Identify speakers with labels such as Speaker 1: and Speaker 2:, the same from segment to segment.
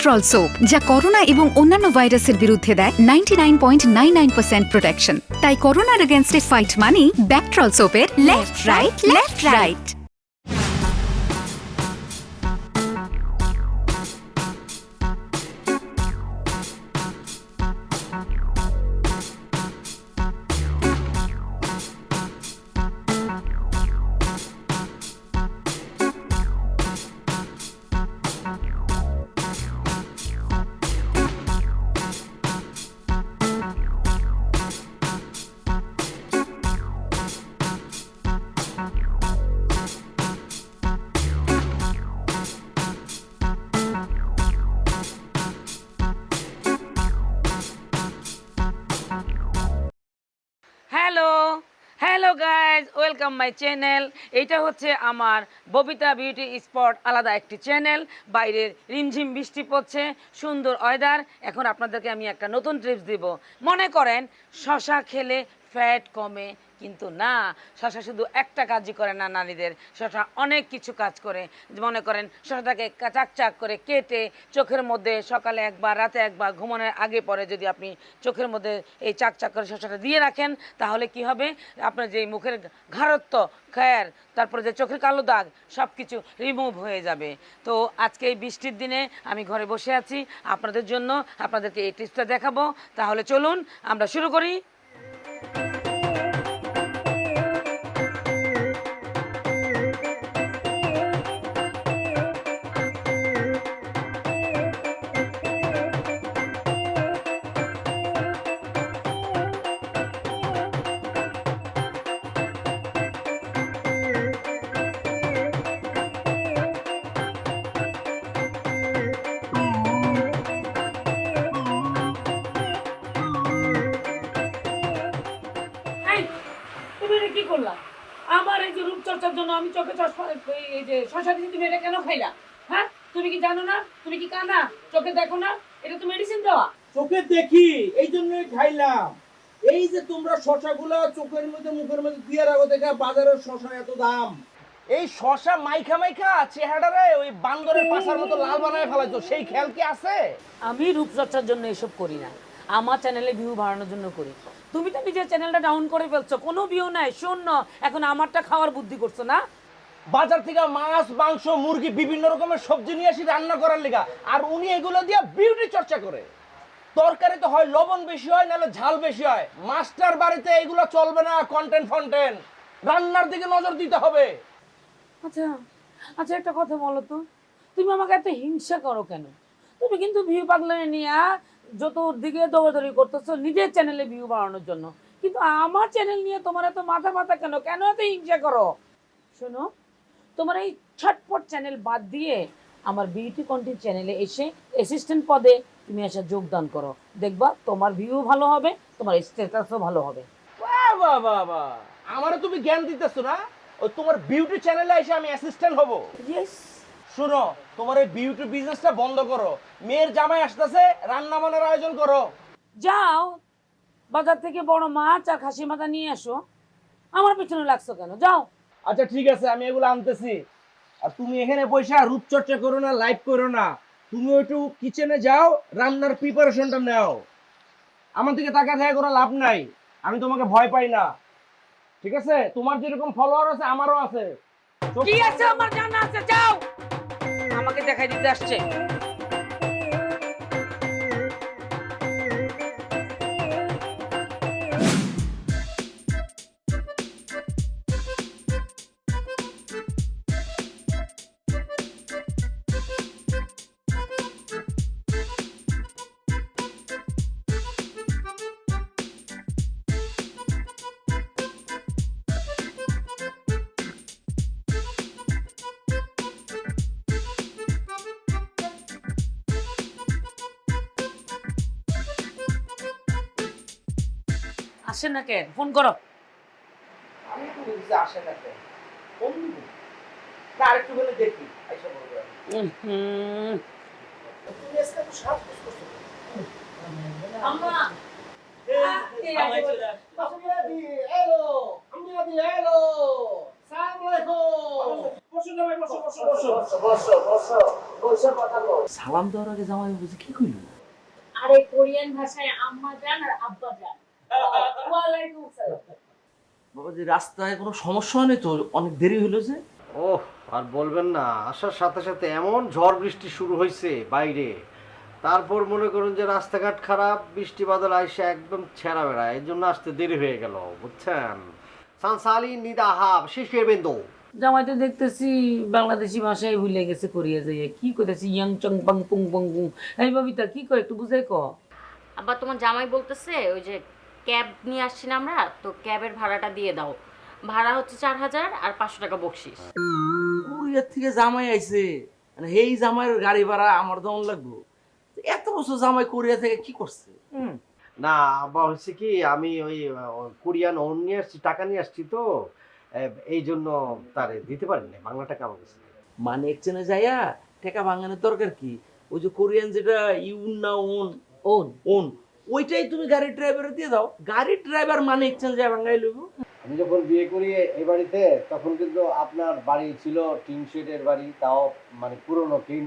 Speaker 1: Bactrol soap যা corona এবং অন্যান্য ভাইরাসের বিরুদ্ধে দেয় ninety nine point nine nine percent protection তাই করোনার এগেনস্টে ফাইট মানি Bactrol সোপের left
Speaker 2: right left right welcome my channel এটা হচ্ছে আমার ববিতা বিউটি স্পট, আলাদা একটি চ্যানেল বাইরের রিমঝিম বৃষ্টি পড়ছে, সুন্দর ওয়েদার এখন আপনাদেরকে আমি একটা নতুন ট্রিপস দিব। মনে করেন, শশা খেলে ফ্যাট কমে কিন্তু না, শশা শুধু একটা কাজই করে না নারীদের। শশা অনেক কিছু কাজ করে। মনে করেন, শশাটাকে চাক করে কেটে চোখের মধ্যে সকালে একবার, রাতে একবার ঘুমানোর আগে পরে যদি আপনি চোখের মধ্যে এই চাক চাক করে শশাটা দিয়ে রাখেন, তাহলে কি হবে? আপনার যে মুখের ঘাড়ত্ব খায়ার তারপরে যে চোখের কালো দাগ সব কিছু রিমুভ হয়ে যাবে। তো আজকে এই বৃষ্টির দিনে আমি ঘরে বসে আছি। আপনাদের জন্য আপনাদেরকে এই টিপসটা দেখাবো। তাহলে চলুন, আমরা শুরু করি। জন্য আমি চোখে চশমা এই- যে শশা দিয়েছি তুমি এটা কেন খাইলা? হ্যাঁ? তুমি কি জানো না? তুমি কি কানা? চোখে দেখো না? এটা তো মেডিসিন দেওয়া।
Speaker 3: চোখে দেখি এই জন্যই খাইলাম। এই যে তোমরা শশাগুলো চোখের মধ্যে মুখের মধ্যে দিয়ে রাখো দেখে বাজারের শশা এত দাম। এই শশা মাইখা মাইখা চেহারারে ওই বান্দরের পাশার মতো লাল বানায় ফেলাইছো সেই খেয়াল কি আছে?
Speaker 2: আমি রূপচর্চার জন্য এসব করি না। আমার চ্যানেলে ভিউ বাড়ানোর জন্য করি। তুমি তো নিজের চ্যানেলটা ডাউন করে ফেলছো কোনো ভিউ নাই শূন্য। এখন আমারটা খাওয়ার বুদ্ধি করছ না?
Speaker 3: বাজার থেকে মাছ মাংস মুরগি বিভিন্ন রকমের সবজি নিয়ে আসি রান্না করার লিগা আর উনি এগুলো দিয়ে বিউটি চর্চা করে। তরকারিতে হয় লবণ বেশি হয় নাহলে ঝাল বেশি হয়। মাস্টার বাড়িতে এগুলো চলবে না কন্টেন্ট ফন্টেন্ট রান্নার দিকে নজর দিতে হবে।
Speaker 2: আচ্ছা আচ্ছা একটা কথা বলো তো। তুমি আমাকে এত হিংসা করো কেন? তুমি কিন্তু ভিউ পাগলানে নিয়ে যত দিকে দৌড়াদৌড়ি করতেছো নিজের চ্যানেলে ভিউ বাড়ানোর জন্য। কিন্তু আমার চ্যানেল নিয়ে তোমার এত মাথা মাথা কেন? কেন এত হিংসা করো? শোনো তোমার এই ছটপট চ্যানেল বাদ দিয়ে আমার বিউটি কন্টেন্ট চ্যানেলে এসে অ্যাসিস্ট্যান্ট পদে তুমি এসে যোগদান করো। দেখবা তোমার ভিউ ভালো হবে তোমার স্ট্যাটাসও ভালো হবে।
Speaker 3: বাহ, বাহ, বাহ, বাহ। আমারে তুমি জ্ঞান দিতেছো না? ওই তোমার বিউটি চ্যানেলে এসে আমি অ্যাসিস্ট্যান্ট হব।
Speaker 2: ইয়েস
Speaker 3: শুনো তোমার এই বিউটি বিজনেসটা বন্ধ করো। মেয়ের জামাই আসতেছে রান্না বান্নার আয়োজন করো।
Speaker 2: যাও বাজার থেকে বড় মাছ আর খাসি মাথা নিয়ে আসো আমার পিছনে লাগছো কেন? যাও।
Speaker 3: আচ্ছা ঠিক আছে আমি এগুলো আনতেছি। আর তুমি এখানে পয়সা রূপচর্চা করো না লাইভ করো না। তুমি একটু কিচেনে যাও রান্নার প্রিপারেশনটা নাও। আমার দিকে তাকা থাকে কোনো লাভ নাই। আমি তোমাকে ভয় পাই না। ঠিক আছে? তোমার যেরকম ফলোয়ার আছে আমারও আছে।
Speaker 2: কি আছে? আমার জানা আছে যাও। দেখাই দিতে আসছে। না কে ফোন করো।
Speaker 3: আমি বুঝতে আসে না কেন? কোন? না, আরেকটু দেখি। আইসা বলবে। তুমি আজকে করছ।
Speaker 2: আম্মা। সালাম দেওয়ার আগে জামাই বুঝি কি কইল?
Speaker 4: আরে কোরিয়ান ভাষায় আম্মা জান আর আব্বা জান
Speaker 2: রাস্তায় কোনো সমস্যা হয়নি তো? অনেক দেরি হলো যে।
Speaker 5: ওহ আর বলবেন না আসার সাথে সাথে এমন ঝড় বৃষ্টি শুরু হয়েছে বাইরে। তারপর মনে করুন যে রাস্তাঘাট খারাপ বৃষ্টি বাদল আইসে একদম ছেঁড়া বেড়া এই জন্য আসতে দেরি হয়ে গেল বুঝছেন? সানসালি নিদাহাব শেষের বিন্দু
Speaker 2: জামাই তো। দেখতেছি বাংলাদেশি ভাষায় ভুলে গেছে কোরিয়া যাইয়া। কি কইতেছি? ইয়াং চং পাং পুং পং পুং এই ববিতা কি কয় একটু বুঝাই ক
Speaker 4: আব্বা তোমার জামাই বলতেছে ওই যে ক্যাব নিয়ে আসছি না আমরা তো ক্যাবের ভাড়াটা দিয়ে দাও। ভাড়া হচ্ছে চার হাজার আর পাঁচশো টাকা বকশিস।
Speaker 2: কোরিয়ার থেকে জামাই আইছে। মানে এই জামাইয়ের গাড়ি ভাড়া আমার দমন লাগবো। এত বছর জামাই কোরিয়া থেকে কি করছে?
Speaker 5: না আবার হচ্ছে কি আমি ওই কোরিয়ান ওন নিয়ে আসছি টাকা নিয়ে আসছি তো। এই জন্য তারে দিতে পারিনি বাংলা টাকা আমার কাছে।
Speaker 2: মানে একচেনে যাইয়া টাকা ভাঙানোর দরকার কি? ওই যে কোরিয়ান যেটা ইউন না ওন ওন ওন ওইটাই তুমি গাড়ির ড্রাইভারে দিয়ে দাও। গাড়ির ড্রাইভার মানে একচেন যায় ভাঙাই লইব
Speaker 5: আমি যখন বিয়ে করি এই বাড়িতে তখন কিন্তু আপনার বাড়ি ছিল টিন শেডের বাড়ি তাও মানে পুরনো টিন।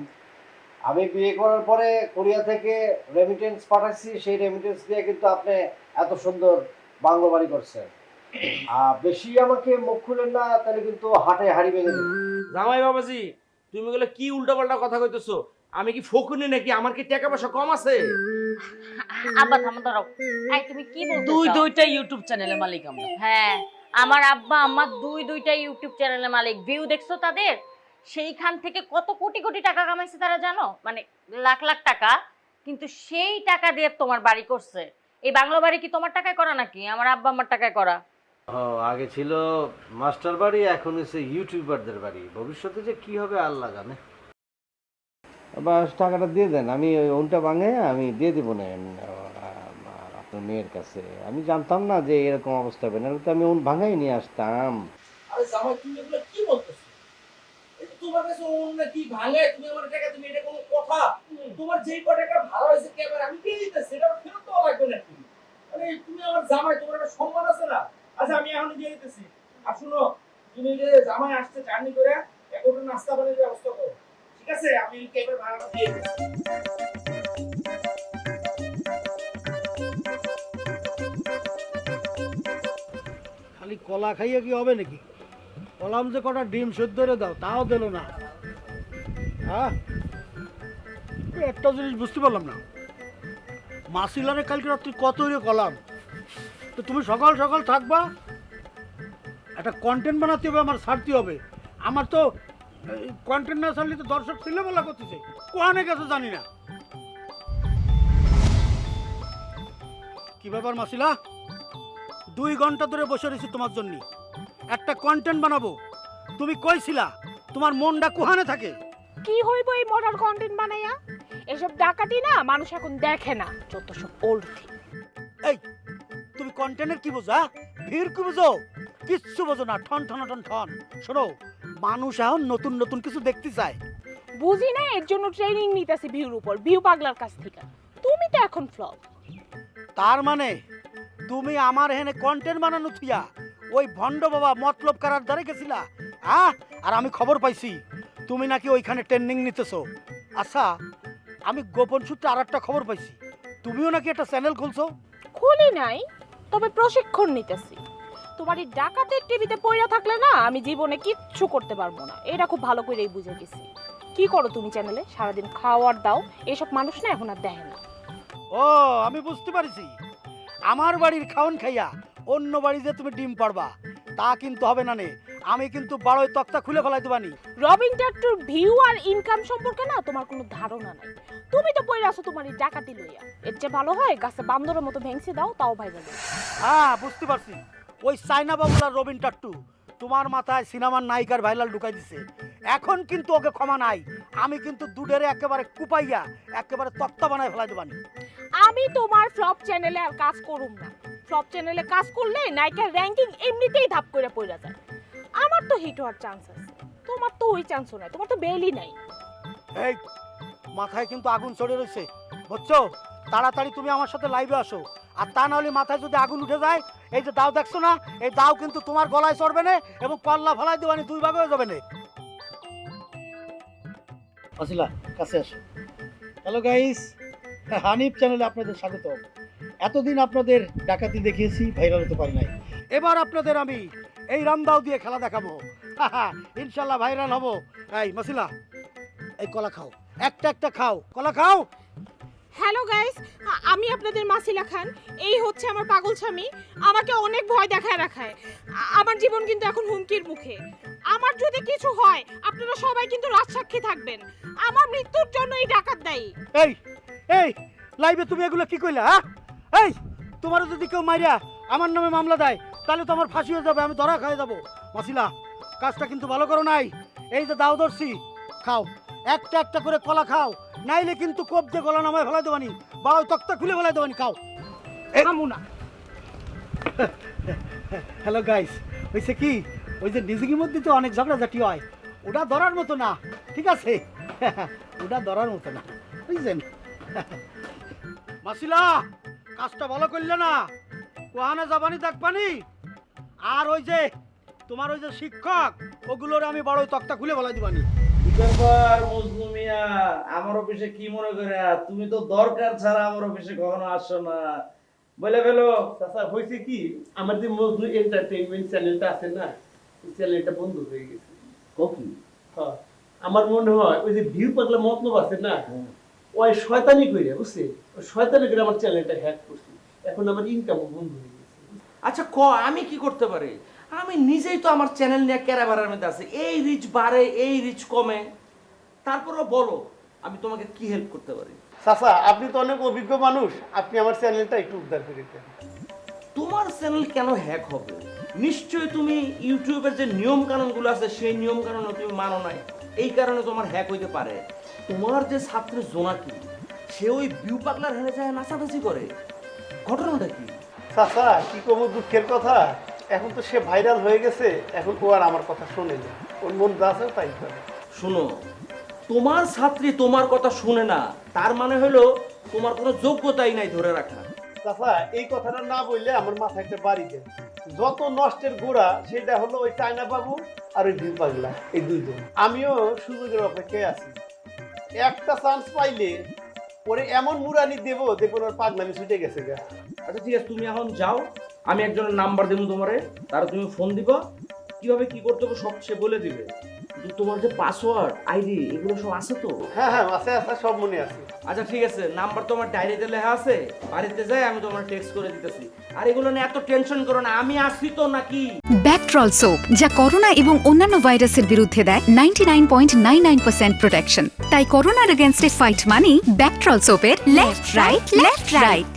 Speaker 5: আমি বিয়ে করার পরে কোরিয়া থেকে রেমিটেন্স পাঠাচ্ছি সেই রেমিটেন্স দিয়ে কিন্তু আপনি এত সুন্দর বাংলো বাড়ি করছেন। আর বেশি আমাকে মুখ খুলেন না তাহলে কিন্তু হাটে হাড়ি ভেঙে
Speaker 3: জামাই বাবাজি তুমি গেলে কি উল্টা পাল্টা কথা কইতেছো? আমি কি ফকুনি নাকি? আমার কি টাকা পয়সা কম আছে?
Speaker 4: আব্বা থামো দাঁড়াও এই তুমি কি
Speaker 2: দুই দুইটা ইউটিউব চ্যানেলের মালিক আমরা।
Speaker 4: হ্যাঁ আমার আব্বা আম্মা দুই দুইটা ইউটিউব চ্যানেলের মালিক। ভিউ দেখছ তাদের? সেইখান থেকে কত কোটি কোটি টাকা কামাইছে তারা জানো? মানে লাখ লাখ টাকা। কিন্তু সেই টাকা দিয়ে তোমার বাড়ি করছে। এই বাংলা বাড়ি কি তোমার টাকায় করা নাকি? আমার আব্বা আমার টাকায় করা।
Speaker 5: ও আগে ছিল মাস্টার বাড়ি এখন হচ্ছে ইউটিউবারদের বাড়ি। ভবিষ্যতে যে কি হবে আল্লাহ জানে। বাস টাকাটা দিয়ে দেন আমি ওই ওনটা ভাঙে আমি দিয়ে দিব না আপনার মেয়ের কাছে। আমি জানতাম না যে এরকম অবস্থা হবে না তো আমি ওন ভাঙাই নিয়ে আসতাম।
Speaker 3: আরে জামাই তুমি এগুলো কি বলতেছো? এটা তোমার কাছে অন্য কি ভাঙে তুমি আমার টাকা তুমি এটা কোনো কথা? তোমার যেই টাকা ভালো হয়েছে ক্যামেরা আমি দিয়ে দিতেছি? সেটা আমার ফেরত দেওয়া লাগবে না তুমি আরে তুমি আমার জামাই তোমার একটা সম্মান আছে না? আচ্ছা আমি এখন দিয়ে দিতেছি। আর শুনো তুমি যে জামাই আসছে জার্নি করে এখন নাস্তা পানির ব্যবস্থা করো।
Speaker 6: খালি কলা খাইয়ে কি হবে নাকি? কলাম যে কটা ডিম সেদ্ধ দাও, তাও দিল না। হ্যাঁ? একটা জিনিস বুঝতে পারলাম না। মাসিলারে কালকে রাত্রি কত রে কলাম? তো তুমি সকাল সকাল থাকবা, একটা কন্টেন্ট বানাতে হবে, আমার ছাড়তে হবে। আমার তো কন্টেন্ট না ছাড়লে তো দর্শক ছেলে বলা করতেছে। কোয়ানে গেছে জানি না। কি ব্যাপার মাসিলা? দুই ঘণ্টা ধরে বসে রয়েছি তোমার জন্য। একটা কন্টেন্ট বানাবো। তুমি কইছিলা তোমার মনটা কুহানে থাকে?
Speaker 7: কি হইব এই মডার্ন কন্টেন্ট বানাইয়া? এসব ডাকাতি না মানুষ এখন দেখে না যত সব ওল্ড থিং
Speaker 6: এই তুমি কন্টেন্টের কি বোঝো? ভিড় কি বুঝো? কিচ্ছু বোঝো না ঠন ঠন ঠন ঠন। শোনো মানুষ এখন নতুন নতুন কিছু দেখতে চায়।
Speaker 7: বুঝি না এর জন্য ট্রেনিং নিতেছি ভিউর উপর ভিউ পাগলার কাছ থেকে। তুমি তো এখন ফ্লপ
Speaker 6: তার মানে তুমি আমার এখানে কন্টেন্ট বানানো থুইয়া ওই ভণ্ড বাবা মতলব করার দ্বারে গেছিলা? হ্যাঁ আর আমি খবর পাইছি তুমি নাকি ওইখানে ট্রেনিং নিতেছো। আচ্ছা আমি গোপন সূত্রে আর একটা খবর পাইছি। তুমিও নাকি একটা চ্যানেল খুলছো?
Speaker 7: খুলি নাই তবে প্রশিক্ষণ নিতেছি। তোমার এই ডাকাতের টিভিতে পড়ে থাকলে না আমি জীবনে কিচ্ছু করতে পারব না। এটা খুব ভালো করেই বুঝে গেছি। কি করো তুমি চ্যানেলে? সারাদিন খাওয়ার দাও। এসব মানুষ না এখন আর দেখে না।
Speaker 6: ও আমি বুঝতে পারছি। আমার বাড়ির খাওন খাইয়া অন্য বাড়িতে তুমি ডিম পারবা তা কিন্তু হবে না নে। আমি কিন্তু বারোই তক্তা খুলে ফেলাই দেবানি
Speaker 7: রবিন টাট্টুর ভিউ আর ইনকাম সম্পর্কে না তোমার কোনো ধারণা নাই। তুমি তো পড়ে আছো তোমার এই ডাকাতি লইয়া। এর চেয়ে ভালো হয় গাছে বান্দরের মতো ভেঙছে দাও তাও ভাই যাবে
Speaker 6: হ্যাঁ বুঝতে পারছি। ওই সাইনা বাবুলার রবিন টাট্টু। তোমার মাথায় সিনেমার নায়িকার ভাইলাল ঢুকাই দিছে। এখন কিন্তু ওকে ক্ষমা নাই। আমি কিন্তু দুডেরে একেবারে কুপাইয়া একেবারে তক্তা বানায় ফেলাই দেবানি
Speaker 7: আমি তোমার ফ্লপ চ্যানেলে আর কাজ করুম না। ফ্লপ চ্যানেলে কাজ করলে নায়িকার র্যাঙ্কিং এমনিতেই ধাপ করে পড়ে যায়। আমার তো হিট হওয়ার চান্স আছে। তোমার তো ওই চান্সও নাই। তোমার তো বেলই নাই।
Speaker 6: এই মাথায় কিন্তু আগুন চড়ে রয়েছে বুঝছ? তাড়াতাড়ি তুমি আমার সাথে লাইভে আসো। আর তা নাহলে মাথায় যদি আগুন উঠে যায় এই যে দাও দেখছ না এই দাও কিন্তু তোমার গলায় চড়বে না এবং পাল্লা ফেলাই দেবানি দুই ভাগে হয়ে যাবে না। আসিলা কাছে আসো। হ্যালো গাইস হানিফ চ্যানেলে আপনাদের স্বাগত। এতদিন আপনাদের ডাকাতি দেখিয়েছি ভাইরাল হতে পারি নাই। এবার আপনাদের আমি এই রামদাও দিয়ে খেলা দেখাবো। ইনশাল্লাহ ভাইরাল হব। এই মাসিলা এই কলা খাও। একটা একটা খাও। কলা খাও?
Speaker 7: হ্যালো গাইস আমি আপনাদের মাসিলা খান। এই হচ্ছে আমার পাগল স্বামী। আমাকে অনেক ভয় দেখায় রাখায়। আমার জীবন কিন্তু এখন হুমকির মুখে। আমার যদি কিছু হয়, আপনারা সবাই কিন্তু রাজসাক্ষী থাকবেন। আমার মৃত্যুর জন্য এই ডাকাত দায়ী।
Speaker 6: এই এই, লাইভে তুমি এগুলো কি কইলা হ্যাঁ? এই, তোমারও যদি কেউ মারিয়া আমার নামে মামলা দেয়, তাহলে তো আমার ফাঁসি হয়ে যাবে, আমি ধরা খাই যাব। মাসিলা, কাজটা কিন্তু ভালো করো নাই। এই যে দাও ধরছি, খাও। একটা একটা করে কলা খাও নাইলে কিন্তু কোপ দিয়ে গলা নামায় ফেলাই দেবানি। বাড়াও তক্তা খুলে ফেলাই দেবানি খাও।
Speaker 7: থামু না।
Speaker 6: হ্যালো গাইস হয়েছে কি? ওই যে নিজেকে মধ্যে তো অনেক ঝগড়াঝাটি হয়। ওটা ধরার মতো না ঠিক আছে? ওটা ধরার মতো না বুঝছেন? মাসিলা কাজটা ভালো করলে না কোহানা যাবানি দেখবানি? আর ওই যে তোমার ওই যে শিক্ষক ওগুলোর আমি বড় তক্তা খুলে বলাই দিবানি।
Speaker 3: ব্যাপার মজনু মিয়া আমার অফিসে কি মনে করে? তুমি তো দরকার ছাড়া আমার অফিসে কখনো আসো না। বলে ফেলো।
Speaker 8: চাচা হয়েছে কি? আমার যে মজনু এন্টারটেইনমেন্ট চ্যানেলটা আছে না ওই চ্যানেলটা বন্ধ হয়ে গেছে।
Speaker 3: ককি
Speaker 8: হ্যাঁ। আমার মনে হয় ওই যে ভিউ পাগলা মতলব আছে না ওই শয়তানি করে বুঝছে? ওই শয়তানি করে আমার চ্যানেলটা হ্যাক করছে। এখন আমার ইনকাম বন্ধ হয়ে গেছে।
Speaker 3: আচ্ছা ক আমি কি করতে পারি? আমি নিজেই তো আমার চ্যানেল নিয়ে ক্যারাবারের মধ্যে আছে। এই রিচ বাড়ে এই রিচ কমে। তারপরও বলো আমি তোমাকে কি হেল্প করতে পারি?
Speaker 8: চাচা আপনি তো অনেক অভিজ্ঞ মানুষ। আপনি আমার চ্যানেলটা একটু উদ্ধার করে দেন
Speaker 3: তোমার চ্যানেল কেন হ্যাক হবে? নিশ্চয়ই তুমি ইউটিউবের যে নিয়ম কানুনগুলো আছে সেই নিয়ম কানুন তুমি মানো নাই। এই কারণে তোমার হ্যাক হইতে পারে। তোমার যে ছাত্র জোনাকি সে ওই বিউ পাগলার হেরে যায় নাচানাচি করে। ঘটনাটা কি?
Speaker 8: চাচা কি কব দুঃখের কথা? এখন তো সে ভাইরাল হয়ে গেছে এখন ও আর আমার কথা শোনে না। ওর মন যা আছে তাই করে।
Speaker 3: শোনো তোমার ছাত্রী তোমার কথা শুনে না তার মানে হলো তোমার কোনো যোগ্যতাই নাই ধরে রাখা।
Speaker 8: চাচা এই কথাটা না বললে আমার মাথা একটা বাড়ি দেয় যত নষ্টের গোড়া সেটা হলো ওই চায়না বাবু আর ওই ভিউ পাগলা এই দুইজন। আমিও সুযোগের অপেক্ষায় আছি। একটা চান্স পাইলে পরে এমন মুরানি দেব দেখুন ওর পাগলামি ছুটে গেছে গা।
Speaker 3: আচ্ছা ঠিক আছে তুমি এখন যাও। আমি একজনের নাম্বার দেবো তোমারে তারা তুমি ফোন দিবা কীভাবে কি করতে হবে সব সে বলে দিবে। কিন্তু তোমার যে পাসওয়ার্ড আইডি এগুলো সব আছে তো?
Speaker 8: হ্যাঁ হ্যাঁ আছে আছে সব মনে আছে।
Speaker 3: আচ্ছা ঠিক আছে নাম্বার তোমার ডায়েরিতে লেখা আছে বাড়িতে যাই আমি তোমার টেক্সট করে দিতেছি। আর এগুলো নিয়ে এত টেনশন করো না আমি আসছি তো নাকি?
Speaker 1: ব্যাকট্রল সোপ যা করোনা এবং অন্যান্য ভাইরাসের বিরুদ্ধে দেয় ninety nine point nine nine percent protection তাই করোনার এগেনস্টে ফাইট মানি Bactrol সোপের left right left right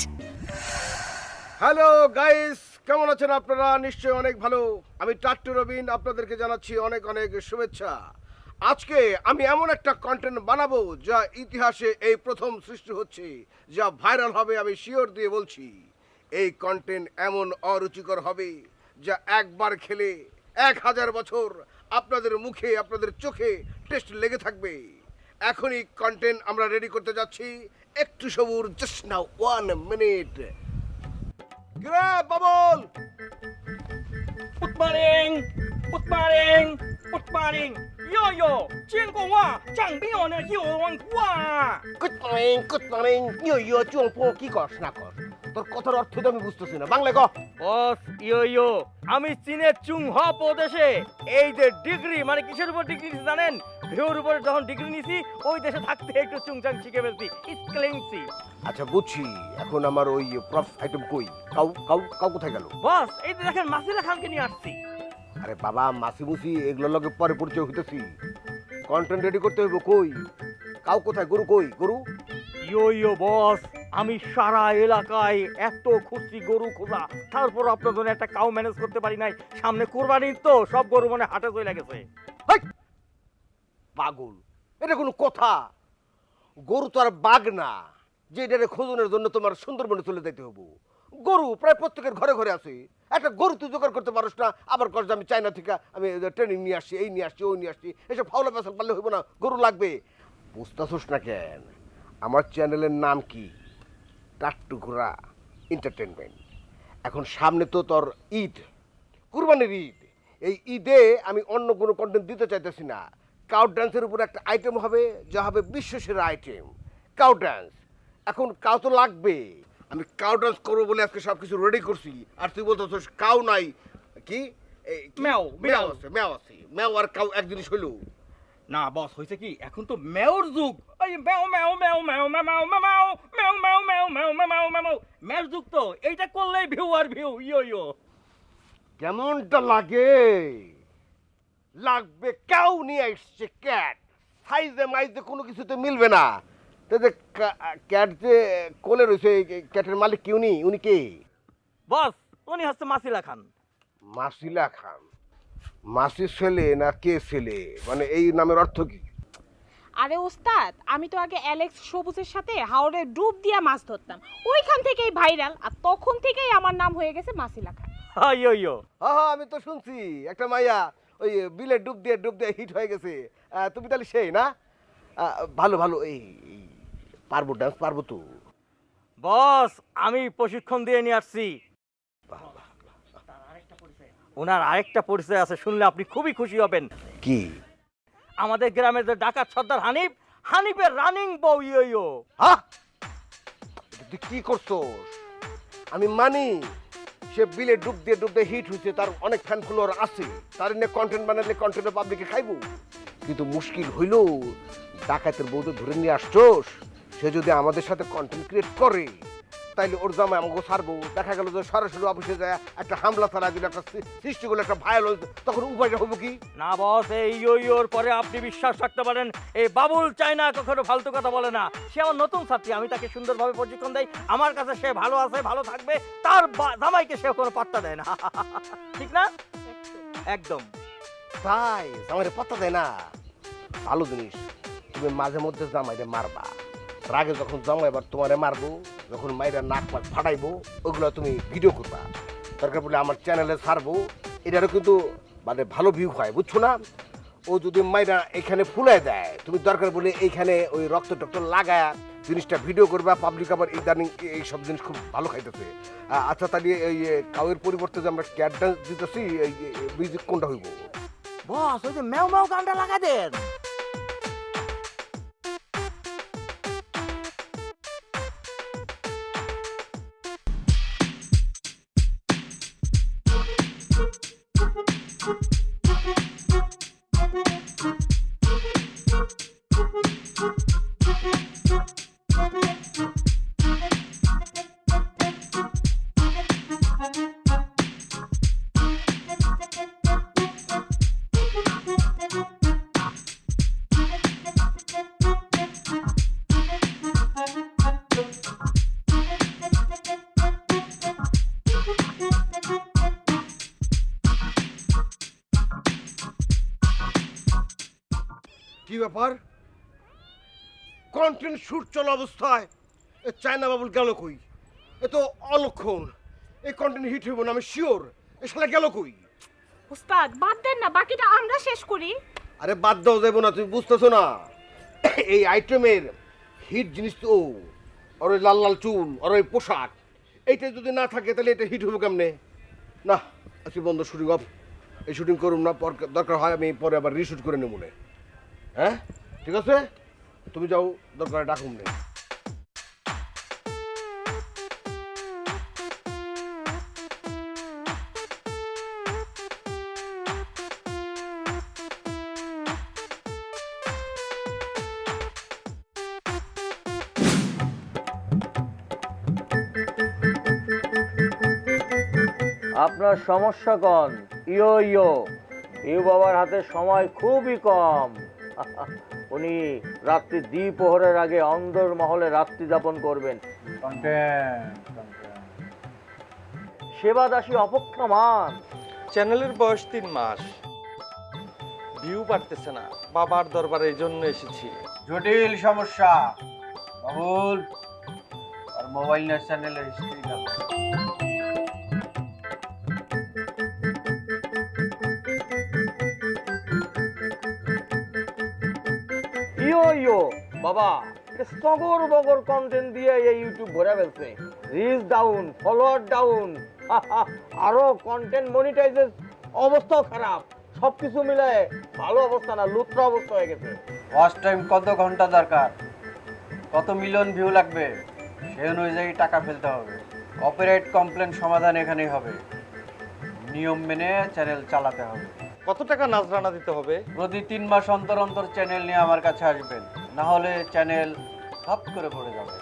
Speaker 9: hello guys কেমন আছেন আপনারা? নিশ্চয়ই অনেক ভালো। আমি টাট্টু রবিন, আপনাদেরকে জানাচ্ছি অনেক অনেক শুভেচ্ছা। আজকে আমি এমন একটা কন্টেন্ট বানাবো যা ইতিহাসে এই প্রথম সৃষ্টি হচ্ছে, যা ভাইরাল হবে, আমি শিওর দিয়ে বলছি। এই কন্টেন্ট এমন অরুচিকর হবে, যা একবার খেলে এক হাজার বছর আপনাদের মুখে, আপনাদের চোখে টেস্ট লেগে থাকবে। এখনই কন্টেন্ট আমরা রেডি করতে যাচ্ছি। একটু সবুর just now one minute Grab bubble!
Speaker 10: Good morning, good morning, good morning. Yo yo，见过我，长兵我呢有王哇。
Speaker 9: Good morning, good morning. ইয়ো ইয়ো চুম্পো কি কস না কস তোর কথার অর্থ তো আমি বুঝতেছি না বাংলায় ক
Speaker 10: বস ইয়ো ইয়ো আমি চীনের চুংহ প্রদেশে এই যে ডিগ্রি মানে কিসের উপর ডিগ্রি নিছি জানেন ভিউর উপরে যখন ডিগ্রি নিছি ওই দেশে থাকতে একটু চুংচাং শিখে ফেলছি। ইসক্লেন্সি
Speaker 9: আচ্ছা বুঝছি। এখন আমার ওই প্রফ আইটেম কই? কাউ কাউ কাউ কোথায় গেল?
Speaker 10: বস এই যে দেখেন মাসিলা খানকে নিয়ে আসছি।
Speaker 9: আরে বাবা মাসি মুসি এগুলোর লগে পরে পরিচয় হইতেছি। কন্টেন্ট রেডি করতে হইব কই? কাউ কোথায়? গরু কই? গরু?
Speaker 10: ইয়ো ইয়ো বস আমি সারা এলাকায় এত খুশি গরু খোঁজা। তারপর আপনার জন্য একটা কাউ ম্যানেজ করতে পারি নাই। সামনে কোরবানির তো সব গরু মনে হাটে চলে গেছে!
Speaker 9: পাগল। এটা কোনো কথা। গরু তো আর বাঘ না, যে এটারে খোঁজনের জন্য তোমার সুন্দরবনে চলে যেতে হব। গরু প্রায় প্রত্যেকের ঘরে ঘরে আছে। একটা গরু তুই জোগাড় করতে পারস না, আবার কষ্ট আমি চাইনা থেকে আমি ট্রেনিং নিয়ে আসছি, এই নিয়ে আসছি, ওই নিয়ে আসছি, এসব ফাউলা পেশাল পারলে হইব না, গরু লাগবে। বুঝতেছোস না কেন? আমার চ্যানেলের নাম কি? টাট্টু ঘোরা এন্টারটেনমেন্ট এখন সামনে তো তোর ঈদ। কুরবানির ঈদ। এই ঈদে আমি অন্য কোনো কন্টেন্ট দিতে চাইতেছি না। কাউ ডান্সের উপর একটা আইটেম হবে যা হবে বিশ্বসেরা আইটেম কাউ ডান্স এখন কাউ তো লাগবে আমি কাউ ডান্স করব বলে আজকে সব কিছু রেডি করছি আর তুই বলতেছিস কাউ নাই কি
Speaker 10: ম্যাও,
Speaker 9: ম্যাও। আছে ম্যাও আছে ম্যাও আর কাউ এক জিনিস হইল
Speaker 10: না বস হয়েছে কি এখন তো ম্যাওর যুগ ওই ম্যাও ম্যাও ম্যাও ম্যাও ম্যাও ম্যাও ম্যাও ম্যাও ম্যাও ম্যাও ম্যাও ম্যাও ম্যাও ম্যাও ম্যাওর যুগ তো এইটা করলেই ভিউ আর ভিউ ইয়ো ইয়ো
Speaker 9: কেমনটা লাগে লাগবে কেউ নিয়ে এসছে ক্যাট সাইজে মাইজে কোনো কিছুতে মিলবে না। তো যে ক্যাট যে কোলে রয়েছে ক্যাটের মালিক কি উনি? উনি কে?
Speaker 10: বস উনি হচ্ছে মাসিলা খান।
Speaker 9: মাসিলা খান। মাসির ছেলে না কে ছেলে? মানে এই নামের অর্থ কি?
Speaker 7: আরে ওস্তাদ আমি তো আগে অ্যালেক্স সবুজের সাথে হাওড়ে ডুব দিয়া মাছ ধরতাম। ওইখান থেকেই ভাইরাল আর তখন থেকেই আমার নাম হয়ে গেছে মাসিলা খান।
Speaker 10: হ্যাঁ
Speaker 9: আমি তো শুনছি একটা মাইয়া ওই বিলে ডুব দিয়ে ডুব দিয়ে হিট হয়ে গেছে। তুমি তাহলে সেই না? ভালো ভালো এই পারব ডান্স পারব তো।
Speaker 10: বস আমি প্রশিক্ষণ দিয়ে নিয়ে আসছি। ওনার আরেকটা পরিচয় আছে শুনলে আপনি খুবই খুশি হবেন।
Speaker 9: কি?
Speaker 10: আমাদের গ্রামের যে ডাকাত সর্দার হানিফ হানিফের রানিং বউ ইয়ো
Speaker 9: হ্যাঁ কি করছোস? আমি মানি। সে বিলে ডুব দিয়ে ডুব দিয়ে হিট হয়েছে, তার অনেক ফ্যান ফলোয়ার আছে। তার এনে কন্টেন্ট বানালে কন্টেন্ট পাবলিকে খাইব। কিন্তু মুশকিল হইল, ডাকাতের বউকে ধরে নিয়ে আসছোস, সে যদি আমাদের সাথে কন্টেন্ট ক্রিয়েট করে। তাইলে ওর জামাই আমাকে ছাড়বো। দেখা গেল যে সরাসরি অফিসে যায় একটা হামলা চালা দিল একটা সৃষ্টি করল একটা ভাইরাল তখন উপায়টা হব কি?
Speaker 10: না বস এই ইয়ো ইয়োর পরে আপনি বিশ্বাস রাখতে পারেন এই বাবুল চায় না কখনো ফালতু কথা বলে না। সে আমার নতুন ছাত্রী আমি তাকে সুন্দরভাবে প্রশিক্ষণ দেই। আমার কাছে সে ভালো আছে ভালো থাকবে তার জামাইকে সে কোনো পাত্তা দেয় না। ঠিক না? একদম।
Speaker 9: তাই জামাইরে পাত্তা দেয় না। ভালো জিনিস তুমি মাঝে মধ্যে জামাইরে মারবা। রাগে যখন জামাই এবার তোমারে মারবো, যখন মাইরা নাক পাক ফাটাইবো, ওগুলো তুমি ভিডিও করবা। দরকার পড়লে আমার চ্যানেলে ছাড়বো। এটারও কিন্তু মানে ভালো ভিউ হয়, বুঝছ না? ও যদি মাইরা এখানে ফুলাই দেয়, তুমি দরকার বলে এইখানে ওই রক্ত টক্ত লাগায় জিনিসটা ভিডিও করবা পাবলিক আবার ইদানিং এই সব জিনিস খুব ভালো খাইতেছে। আচ্ছা তাহলে এই কাউয়ের পরিবর্তে যে আমরা ক্যাট ডান্স দিতেছি, এই মিউজিক কোনটা হইব?
Speaker 10: বস, ওই যে ম্যাও ম্যাও গানটা লাগা দেন।
Speaker 9: ব্যাপার? কন্টেন্ট শুট চলা অবস্থায় এ চায়না বাবুল গেল কই? এ তো অলক্ষণ। এই কন্টেন্ট হিট হইব না আমি শিওর এ শালা গেল কই?
Speaker 7: ওস্তাদ বাদ দেন না বাকিটা আমরা শেষ করি।
Speaker 9: আরে বাদ দাও যাব না তুমি বুঝতেছো না। এই আইটেমের হিট জিনিস তো ও আর ওই লাল লাল চুল আর ওই পোশাক এইটা যদি না থাকে তাহলে এটা হিট হবে কেমনে? না আজকে বন্ধ শুটিং অফ এই শুটিং করুন না পর দরকার হয় আমি পরে আবার রিশুট করে নেব মনে হ্যাঁ? ঠিক আছে? তুমি যাও, দরকার ডাকুন নেই
Speaker 10: আপনার সমস্যা কন? ইয়ো ইয়ো। ইউ বাবার হাতে সময় খুবই কম। উনি রাত্রি দ্বিপ্রহরের আগে অন্দর মহলে রাত্রি যাপন করবেন। সেবা দাসী অপেক্ষমান
Speaker 11: চ্যানেলের বয়স তিন মাস। ভিউ পারতেছে না বাবার দরবারে এই জন্য এসেছি।
Speaker 3: জটিল সমস্যা। বাবুল আর মোবাইল চ্যানেলের হিস্ট্রি
Speaker 10: বাবা সগর বগর কন্টেন্ট দিয়ে এই ইউটিউব ভরে ফেলছে। রিচ ডাউন ফলোয়ার ডাউন আরও কন্টেন্ট মনিটাইজের অবস্থাও খারাপ। সবকিছু মিলে ভালো অবস্থা না লুত্র অবস্থা হয়ে গেছে।
Speaker 12: ওয়াচ টাইম কত ঘণ্টা দরকার? কত মিলিয়ন ভিউ লাগবে? সেই অনুযায়ী টাকা ফেলতে হবে। কপিরাইট কমপ্লেন সমাধান এখানেই হবে। নিয়ম মেনে চ্যানেল চালাতে হবে।
Speaker 11: কত টাকা নাজরানা দিতে হবে?
Speaker 12: প্রতি তিন মাস অন্তর অন্তর চ্যানেল নিয়ে আমার কাছে আসবেন। না হলে চ্যানেল হাপ করে পড়ে যাবে।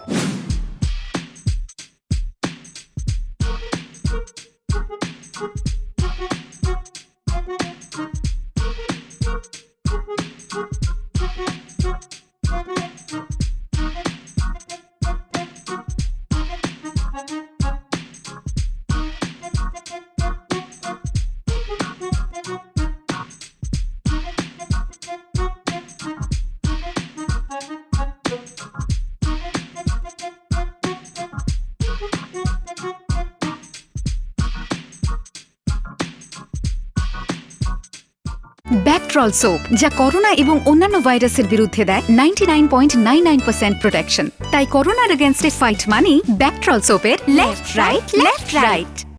Speaker 1: ব্যাকট্রল সোপ যা করোনা এবং অন্যান্য ভাইরাসের বিরুদ্ধে দেয় ninety nine point nine nine percent protection তাই করোনার এগেনস্টে ফাইট মানি ব্যাকট্রল সোপের লেফট রাইট লেফট রাইট